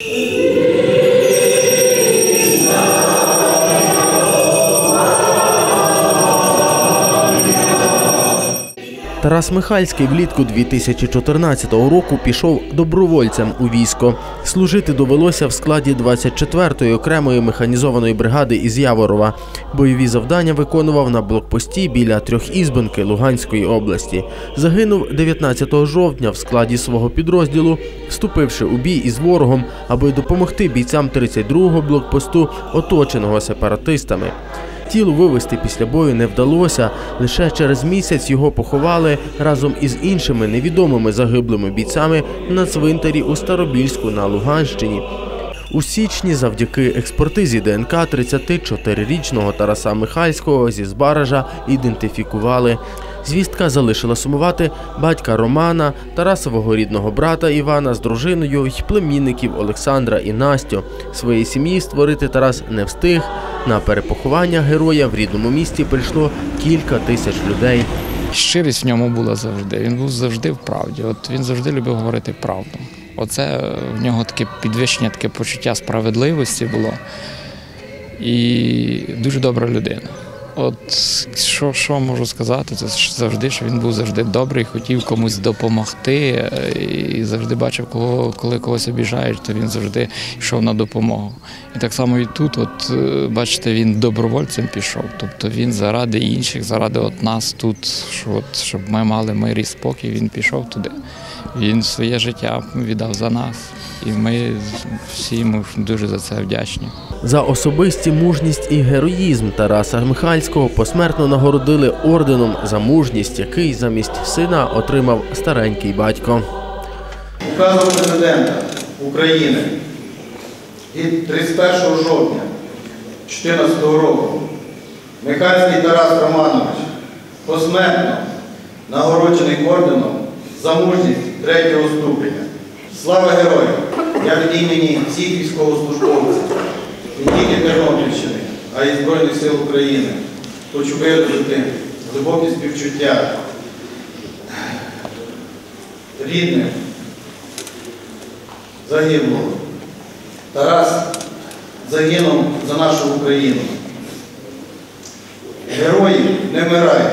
you Тарас Михальський влітку 2014 року пішов добровольцем у військо. Служити довелося в складі 24-ї окремої механізованої бригади із Яворова. Бойові завдання виконував на блокпості біля Трьохізбинки Луганської області. Загинув 19 жовтня в складі свого підрозділу, вступивши у бій із ворогом, аби допомогти бійцям 32-го блокпосту, оточеного сепаратистами. Тіло вивезти після бою не вдалося. Лише через місяць його поховали разом із іншими невідомими загиблими бійцями на цвинтарі у Старобільську на Луганщині. У січні завдяки експертизі ДНК 34-річного Тараса Михальського зі Збаража ідентифікували. Звістка залишила сумувати батька Романа, Тарасового рідного брата Івана з дружиною й племінників Олександра і Настю. Своєї сім'ї створити Тарас не встиг. На перепоховання героя в рідному місті прийшло кілька тисяч людей. Щирість в ньому була завжди. Він був завжди в правді. От він завжди любив говорити правду. Оце в нього таке підвищення, таке почуття справедливості було. І дуже добра людина. От що, що можу сказати, це завжди, що він був завжди добрий, хотів комусь допомогти е, і завжди бачив, кого, коли когось обіжають, то він завжди йшов на допомогу. І так само і тут, от е, бачите, він добровольцем пішов. Тобто він заради інших, заради от нас тут, що от, щоб ми мали мир і спокій, він пішов туди. Він своє життя віддав за нас. І ми всі дуже за це вдячні. За особисті мужність і героїзм Тараса Михальського посмертно нагородили орденом за мужність, який замість сина отримав старенький батько. Указом президента України від 31 жовтня 2014 року Михайлський Тарас Романович посмертно нагороджений орденом за мужність третього ступеня. Слава героям! Я від імені всіх військовослужбовців, не тільки Тернопільщини, а й Збройних сил України хочу виразити глибоке співчуття рідним загиблого. Тарас загинув за нашу Україну. Герої не вмирають.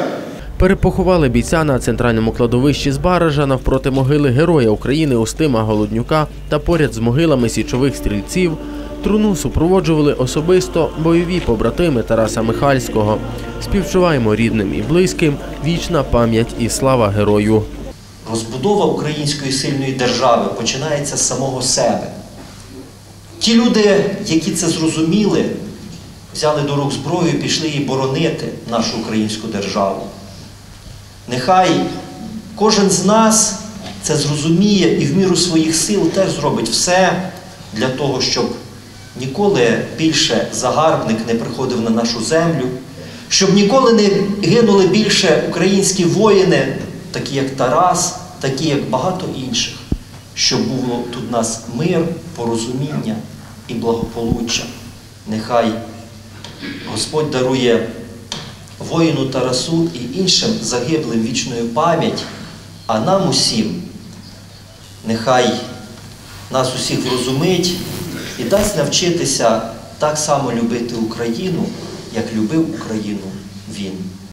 Перепоховали бійця на центральному кладовищі Збаража навпроти могили Героя України Устима Голоднюка та поряд з могилами січових стрільців. Труну супроводжували особисто бойові побратими Тараса Михальського. Співчуваємо рідним і близьким. Вічна пам'ять і слава герою. Розбудова української сильної держави починається з самого себе. Ті люди, які це зрозуміли, взяли до рук зброю і пішли її боронити нашу українську державу. Нехай кожен з нас це зрозуміє і в міру своїх сил теж зробить все для того, щоб ніколи більше загарбник не приходив на нашу землю, щоб ніколи не гинули більше українські воїни, такі як Тарас, такі як багато інших, щоб було тут у нас мир, порозуміння і благополуччя. Нехай Господь дарує воїну Тарасу і іншим загиблим вічною пам'ять, а нам усім нехай нас усіх врозумить і дасть навчитися так само любити Україну, як любив Україну він.